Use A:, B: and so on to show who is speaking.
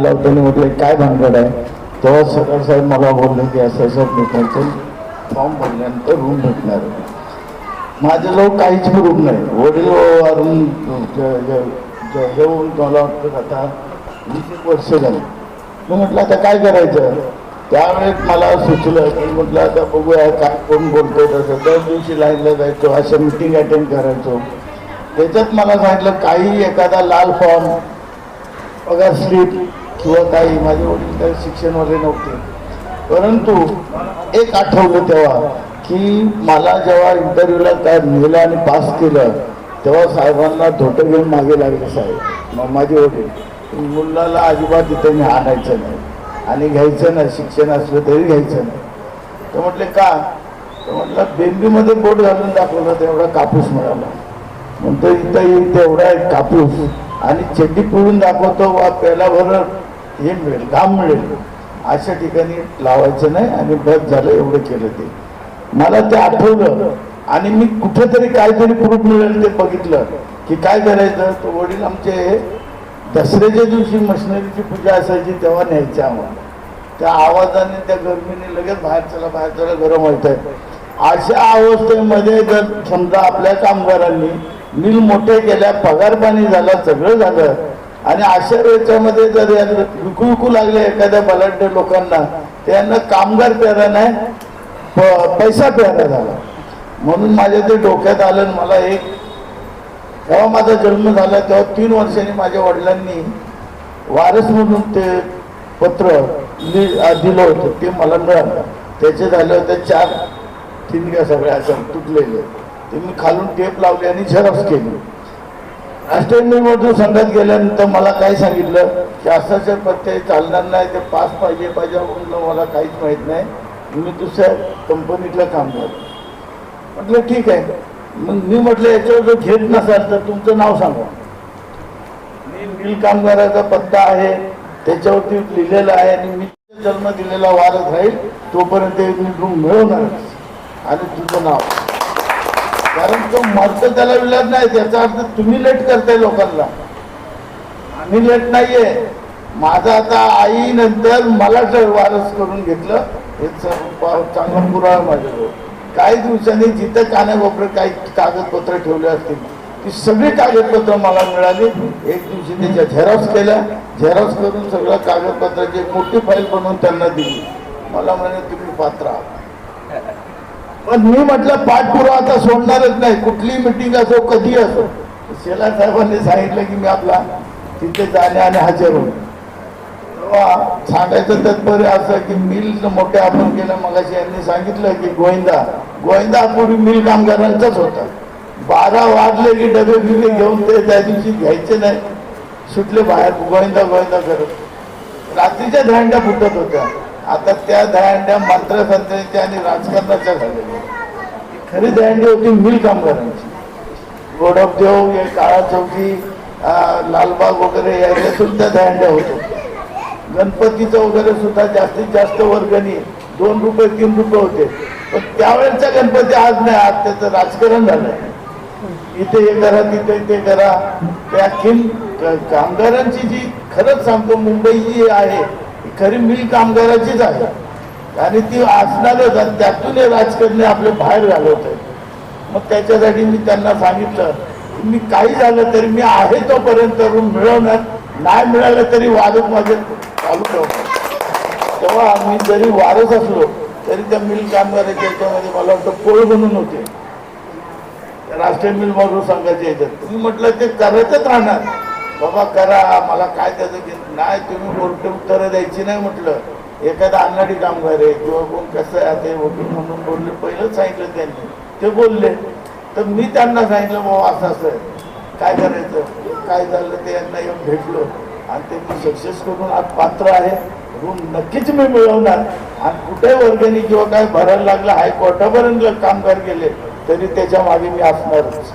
A: लावताना म्हटलं काय भानगड आहे? तेव्हा सरकार साहेब मला बोलले की असं असं भेटायचं. फॉर्म भरल्यानंतर रूम भेटणार. माझ्याजवळ काहीच रूम नाही. वडील वारून ज- हे होऊन मला वाटतं आता वीस एक वर्ष झाली. मी म्हटलं आता काय करायचं? त्यावेळेस मला सुचलं की म्हटलं आता बघूया काय कोण बोलतो तसं. दर दिवशी लाईनला जायचो अशा मिटिंग अटेंड करायचो. त्याच्यात मला सांगितलं काही एखादा लाल फॉर्म पगार स्लिप किंवा काही माझे वडील काही शिक्षणवाले नव्हते. परंतु एक आठवलं तेव्हा की मला जेव्हा इंटरव्ह्यूला काय नेलं आणि पास केलं तेव्हा साहेबांना धोटं घेऊन मागे लागले साहेब. मग माझे वडील मुलाला अजिबात इथे मी आणायचं नाही आणि घ्यायचं नाही शिक्षण असलं तरी घ्यायचं नाही. तर म्हटले का? तर म्हटलं बेंबीमध्ये बोट घालून दाखवलं तेवढा कापूस मिळाला म्हणतो इथं येईल तेवढा एक कापूस आणि चड्डी पिळून दाखवतो वा पेलाभर हे मिळेल घाम मिळेल. अशा ठिकाणी लावायचं नाही आणि बस झालं एवढं केलं ते. मला ते आठवलं. आणि मी कुठेतरी काहीतरी प्रूफ मिळेल ते बघितलं. की काय करायचं? तो वडील आमचे दसऱ्याच्या दिवशी मशिनरीची पूजा असायची तेव्हा न्यायचे आम्हाला. त्या आवाजाने त्या गर्मीने लगेच बाहेर चला बाहेर चला गरम व्हायचं अशा अवस्थेमध्ये जर समजा आपल्या कामगारांनी मिल मोठे केल्या पगार पाणी झाला सगळं झालं आणि अशा याच्यामध्ये जर विकू विकू लागले एखाद्या बलाढ्य लोकांना त्यांना कामगार प्यारा नाही प- पैसा प्यारा झाला. म्हणून माझ्या ते डोक्यात आलं आणि मला एक जेव्हा माझा जन्म झाला तेव्हा तीन वर्षांनी माझ्या वडिलांनी वारस म्हणून ते पत्र लि- दिलं होतं. ते मला मिळालं. त्याचे झाले होते चार ठिणग्या सगळ्या असं तुटलेले. ते मी खालून टेप लावली आणि झेरॉक्स केली. राष्ट्रीय संघात गेल्यानंतर मला काय सांगितलं? की असाच्या पत्ते चालणार नाही ते पास पाहिजे पाहिजे म्हणलं मला काहीच माहीत नाही. मी दुसऱ्या कंपनीतलं काम करतो. म्हटलं ठीक आहे. मग मी म्हटलं याच्यावर जर घेत नसाल तर तुमचं नाव सांगा. मी मिल कामगाराचा पत्ता आहे त्याच्यावरती लिहिलेला आहे आणि मी जन्म दिलेला वारच राहील तोपर्यंत मी रूम मिळवणार आणि तुझं नाव. कारण तो मर्त त्याला विलाज नाही त्याचा अर्थ तुम्ही लेट करताय लोकांना. आम्ही लेट नाहीये. माझा आता आई नंतर मला वारस करून घेतलं. हे च- चांगला पुरावा माझ्याजवळ. काही दिवसांनी जिथं कानाकोपरे काही कागदपत्र ठेवले असतील ती सगळी कागदपत्र मला मिळाली. एक दिवशी त्याच्या झेरॉक्स केल्या. झेरॉक्स करून सगळ्या कागदपत्राची मोठी फाईल बनवून त्यांना दिली. मला म्हणे तुम्ही पात्र आहात पण मी म्हटलं पाठपुरावा आता सोडणारच नाही. कुठली मिटिंग असो कधी असो. शेला साहेबांनी सांगितलं की मी आपला तिथे जाणे आणि हजर होईल तेव्हा सांगायचं तात्पर्य असं की मिल मोठे आपण केलं. मग यांनी सांगितलं की गोविंदा गोविंदा पूर्वी मिल कामगारांचाच होता. बारा वाजले की डबे बिबे घेऊन ते त्या दिवशी घ्यायचे नाही. सुटले बाहेर गोविंदा गोविंदा करत रात्रीच्या धांड्या फुटत होत्या. आता त्या दहांड्या मंत्रसंत्रांच्या आणि राजकारणाच्या झालेल्या खरी दहांडी होती मिल कामगारांची. गोडपदेव हे काळा चौकी लालबाग वगैरे याच्या सुद्धा दहांड्या होत्या. गणपतीचं वगैरे सुद्धा जास्तीत जास्त वर्गणी दोन रुपये तीन रुपये होते. पण त्यावेळेचा गणपती आज नाही. आज त्याचं राजकारण झालं इथे हे करा तिथे ते करा. त्या खिल कामगारांची जी खरंच सांगतो मुंबई जी आहे. खरी मिल कामगाराचीच आहे. आणि ती असणारच आणि त्यातून राजकारण राजकारणी आपले बाहेर घालवत आहेत मग त्याच्यासाठी मी त्यांना सांगितलं की मी काही झालं तरी मी आहे तोपर्यंत रूम मिळवणार. नाही मिळालं तरी वादक माझे चालू ठेवणार. तेव्हा मी जरी वारस असलो तरी त्या मिल कामगाराच्या याच्यामध्ये मला वाटतं पोळ बनून होते. राष्ट्रीय मिल मजूर संघाच्या याच्यात. तुम्ही म्हटलं ते करतच राहणार. बाबा करा मला काय त्याचं घेत नाही तुम्ही मोठे उत्तरं द्यायची नाही म्हटलं. एखादा अन्नाडी कामगार आहे किंवा कोण कसं आहे ते वकील म्हणून बोलले पहिलंच सांगितलं त्यांनी. ते बोलले. तर मी त्यांना सांगितलं बाबा असं असं आहे. काय करायचं? काय झालं? ते यांना येऊन भेटलो. आणि ते मी सक्सेस करून आज पात्र आहे. रूम नक्कीच मी मिळवणार. आणि कुठे वर्गणी किंवा काय भरायला लागलं हायकोर्टापर्यंत कामगार गेले तरी त्याच्यामागे मी असणारच.